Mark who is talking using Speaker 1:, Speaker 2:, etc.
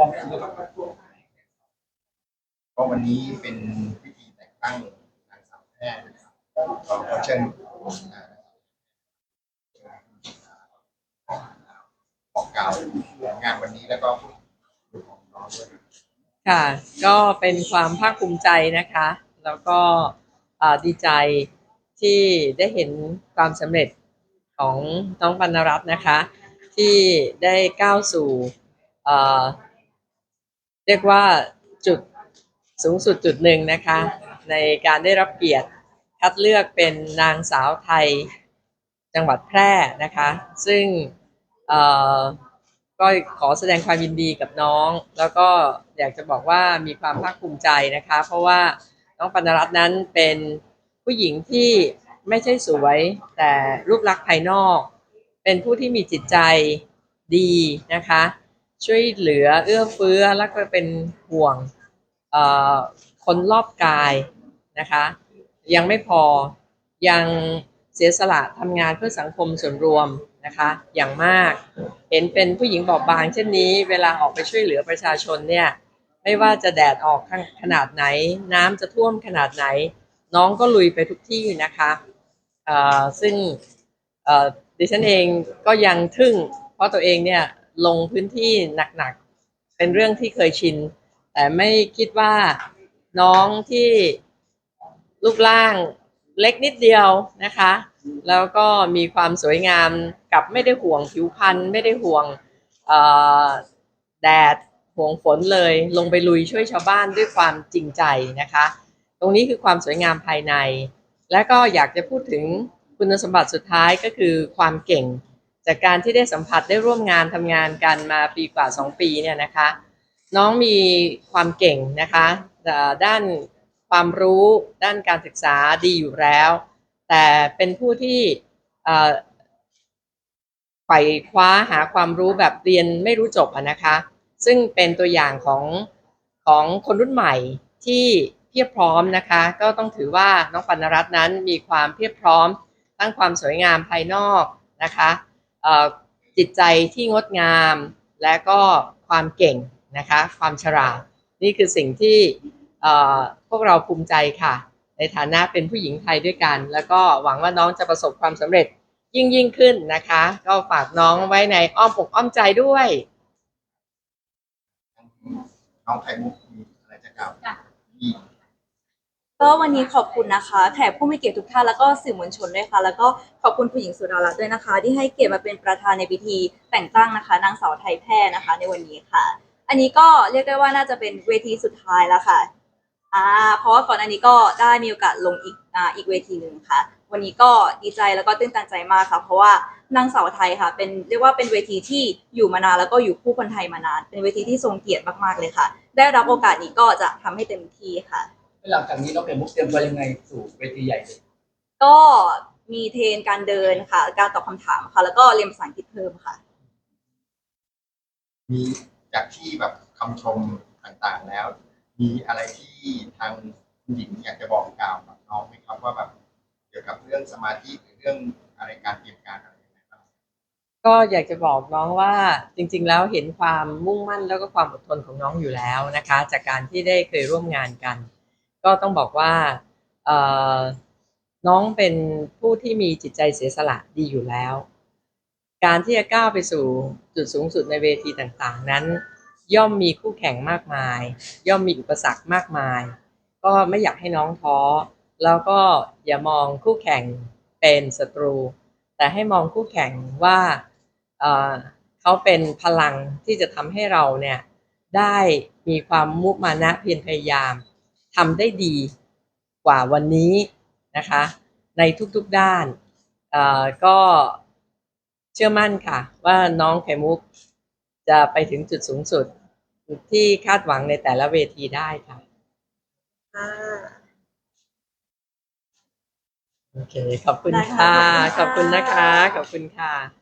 Speaker 1: องค์แล้วก็
Speaker 2: ก็วันนี้เป็นพิธีแต่งตั้งนางสาวแพทย์นะครับก็ขอเชิญอ่าบอกกล่าวงานวันนี้แล้วก็ของน้องด้วย
Speaker 3: ค่ะ ก็เป็นความภาคภูมิใจนะคะ แล้วก็ดีใจที่ได้เห็นความสำเร็จของน้องปรณรัตน์นะคะ ที่ได้ก้าวสู่ เรียกว่าจุดสูงสุดจุดหนึ่งนะคะ ในการได้รับเกียรติคัดเลือกเป็นนางสาวไทยจังหวัดแพร่นะคะ ซึ่งเออก็ขอแสดงความยินดีกับน้อง แล้วก็อยากจะบอกว่ามีความภาคภูมิใจนะคะ เพราะว่าน้องปรณรัตน์นั้นเป็นผู้หญิงที่ไม่ใช่สวยแต่รูปลักษณ์ภายนอก เป็นผู้ที่มีจิตใจดีนะคะ ช่วยเหลือเอื้อเฟื้อแล้วก็เป็นห่วงคนรอบกายนะคะ ยังไม่พอยังเสียสละทำงานเพื่อสังคมส่วนรวมนะคะอย่างมากเห็นเป็นผู้หญิงบอบบางเช่นนี้ เวลาออกไปช่วยเหลือประชาชนเนี่ยไม่ว่าจะแดดออกขนาดไหน น้ำจะท่วมขนาดไหน น้องก็ลุยไปทุกที่นะคะซึ่งดิฉันเองก็ยังทึ่ง เพราะตัวเองเนี่ย ลงพื้นที่หนักๆ เป็นเรื่องที่เคยชิน แต่ไม่คิดว่าน้องที่รูปร่างเล็กนิดเดียวนะคะ แล้วก็มีความสวยงามกับไม่ได้ห่วงผิวพรรณไม่ได้ห่วงแดดห่วงฝนเลย ลงไปลุยช่วยชาวบ้านด้วยความจริงใจนะคะ ตรงนี้คือความสวยงามภายใน และก็อยากจะพูดถึงคุณสมบัติสุดท้ายก็คือความเก่ง จากการที่ได้สัมผัสได้ร่วมงานทำงานกันมาปีกว่า 2 ปีเนี่ยนะคะ น้องมีความเก่งนะคะด้านความรู้ด้านการศึกษาดีอยู่แล้ว แต่เป็นผู้ที่เอ่อไขว่คว้าหาความรู้แบบเรียนไม่รู้จบอะนะคะ ซึ่งเป็นตัวอย่างของของคนรุ่นใหม่ที่เพียบพร้อมนะคะ ก็ต้องถือว่าน้องปรณรัตน์นั้นมีความเพียบพร้อมทั้งความสวยงามภายนอกนะคะ จิตใจที่งดงาม และก็ความเก่งนะคะความฉลาดนี่คือสิ่งที่เอ่อพวกเราภูมิใจค่ะ ในฐานะเป็นผู้หญิงไทยด้วยกัน แล้วก็หวังว่าน้องจะประสบความสำเร็จยิ่งยิ่งขึ้นนะคะ ก็ฝากน้องไว้ในอ้อมอกอ้อมใจด้วย
Speaker 2: น้องไข่มุกมีอะไรจะกล่าวอี ก็
Speaker 4: วันนี้ขอบคุณนะคะแขกผู้มีเกียรติทุกท่านแล้วก็สื่อมวลชนด้วยค่ะ แล้วก็ขอบคุณผู้หญิงสุดารัตน์ด้วยนะคะ ที่ให้เกียรติมาเป็นประธานในพิธีแต่งตั้งนะคะนางสาวไทยแพร่นะคะ ในวันนี้ค่ะ อันนี้ก็เรียกได้ว่าน่าจะเป็นเวทีสุดท้ายแล้วค่ะอ่าเพราะว่าก่อนอันนี้ก็ได้มีโอกาสลงอีกอ่าอีกเวทีหนึ่งค่ะ วันนี้ก็ดีใจแล้วก็ตื้นตันใจมากค่ะ เพราะว่านางสาวไทยค่ะ เป็นเรียกว่าเป็นเวทีที่อยู่มานานแล้วก็อยู่คู่คนไทยมานาน เป็นเวทีที่ทรงเกียรติมากๆเลยค่ะ ได้รับโอกาสนี้ก็จะทำให้เต็มที่ค่ะ
Speaker 1: หลังจากนี้น้องไข่มุกเตรียมตัวยังไงสู่เวทีใหญ่เลย
Speaker 4: ก็มีเทรนการเดินค่ะ การตอบคำถามค่ะ แล้วก็เรียนภาษาอังกฤษเพิ่มค่ะ
Speaker 2: มีจากที่แบบคำชมต่างๆแล้ว มีอะไรที่ทางคุณหญิงอยากจะบอกกล่าวกับน้องไหมครับว่าแบบเกี่ยวกับเรื่องสมาธิหรือเรื่องอะไรการเตรียมการอะไรยังไงบ้าง
Speaker 3: ก็อยากจะบอกน้องว่าจริงๆ แล้วเห็นความมุ่งมั่นแล้วก็ความอดทนของน้องอยู่แล้วนะคะ จากการที่ได้เคยร่วมงานกัน ก็ต้องบอกว่าน้องเป็นผู้ที่มีจิตใจเสียสละดีอยู่แล้ว การที่จะก้าวไปสู่จุดสูงสุดในเวทีต่างๆ นั้น ย่อมมีคู่แข่งมากมาย ย่อมมีอุปสรรคมากมาย ก็ไม่อยากให้น้องท้อ แล้วก็อย่ามองคู่แข่งเป็นศัตรู แต่ให้มองคู่แข่งว่าเเขาเป็นพลังที่จะทำให้เราเนี่ยได้มีความมุมานะเพียรพยายาม ทำได้ดีกว่าวันนี้นะคะ ในทุกๆด้านเอ่อก็เชื่อมั่นค่ะ ว่าน้องไข่มุกจะไปถึงจุดสูงสุดที่คาดหวังในแต่ละเวทีได้ค่ะ
Speaker 4: ค่ะ
Speaker 3: โอเค ขอบคุณ
Speaker 4: ได้ค่ะ
Speaker 3: ค่ะข
Speaker 4: ข
Speaker 3: อ
Speaker 4: อ
Speaker 3: บบ
Speaker 4: คุ
Speaker 3: คุณ
Speaker 4: ณ
Speaker 3: นะ
Speaker 4: ค่ะ
Speaker 3: คะ ขอบคุณค่ะ